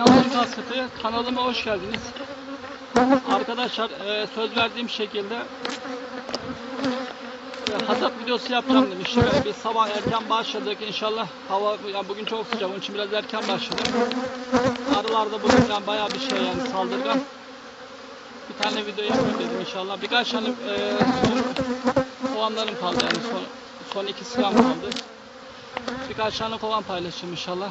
Yalçın Kaskatı kanalıma hoş geldiniz. Arkadaşlar e, söz verdiğim şekilde e, hasat videosu yapacağım demiştim. E, Biz sabah erken başladık. İnşallah hava yani bugün çok sıcak. Onun için biraz erken başladım. Arılarda bugün yani bayağı bir şey yani saldırgan. Bir tane video yapayım dedim inşallah. Birkaç tane e, son kovanlarım kaldı yani son, son iki sıram kaldı. Birkaç tane kovan paylaşayım inşallah.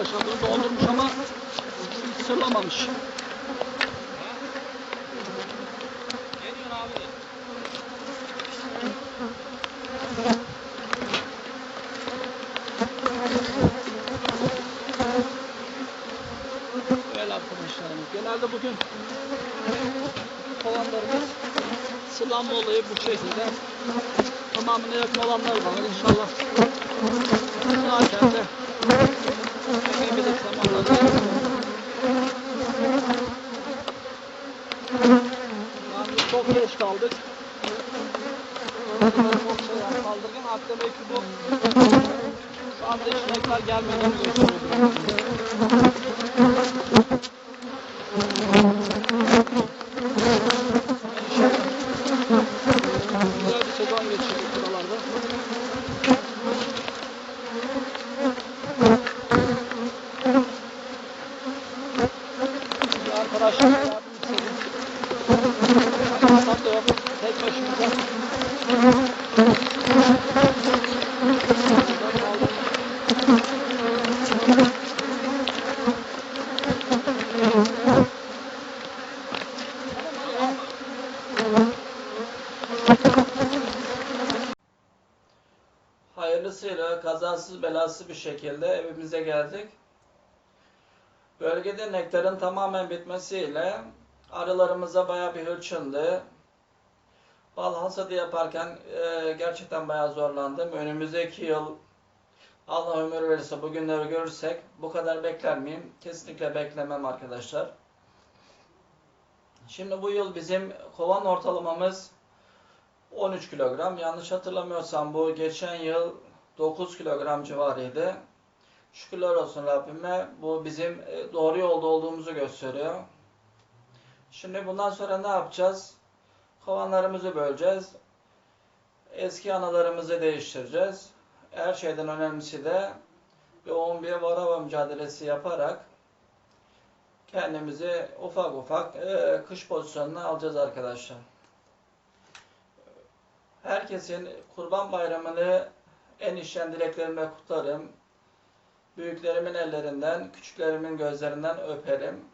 arkadaşlar bunu doldurmuş ama sırlamamış. Böyle arkadaşlarımız. Genelde bugün kovanlarımız sırlanma olayı bu şekilde. Tamamına yakın olanlar var inşallah. Zaten de Yani çok geç kaldık. Kaldırgın. Hatta belki bu şu anda işlekler gelmeden gösteriyor. Güzel bir sezon geçirdik buralarda. Arkadaşlar Hayırlısıyla kazasız belasız bir şekilde evimize geldik. Bölgede nektarın tamamen bitmesiyle arılarımıza baya bir hırçındı. Bal hasadı yaparken e, gerçekten bayağı zorlandım. Önümüzdeki yıl Allah ömür verirse bu günleri görürsek bu kadar bekler miyim? Kesinlikle beklemem arkadaşlar. Şimdi bu yıl bizim kovan ortalamamız 13 kilogram. Yanlış hatırlamıyorsam bu geçen yıl 9 kilogram civarıydı. Şükürler olsun Rabbime. Bu bizim e, doğru yolda olduğumuzu gösteriyor. Şimdi bundan sonra ne yapacağız? Kovanlarımızı böleceğiz. Eski analarımızı değiştireceğiz. Her şeyden önemlisi de bir 11 varava mücadelesi yaparak kendimizi ufak ufak e, kış pozisyonuna alacağız arkadaşlar. Herkesin Kurban Bayramı'nı en içten dileklerimle kutlarım. Büyüklerimin ellerinden, küçüklerimin gözlerinden öperim.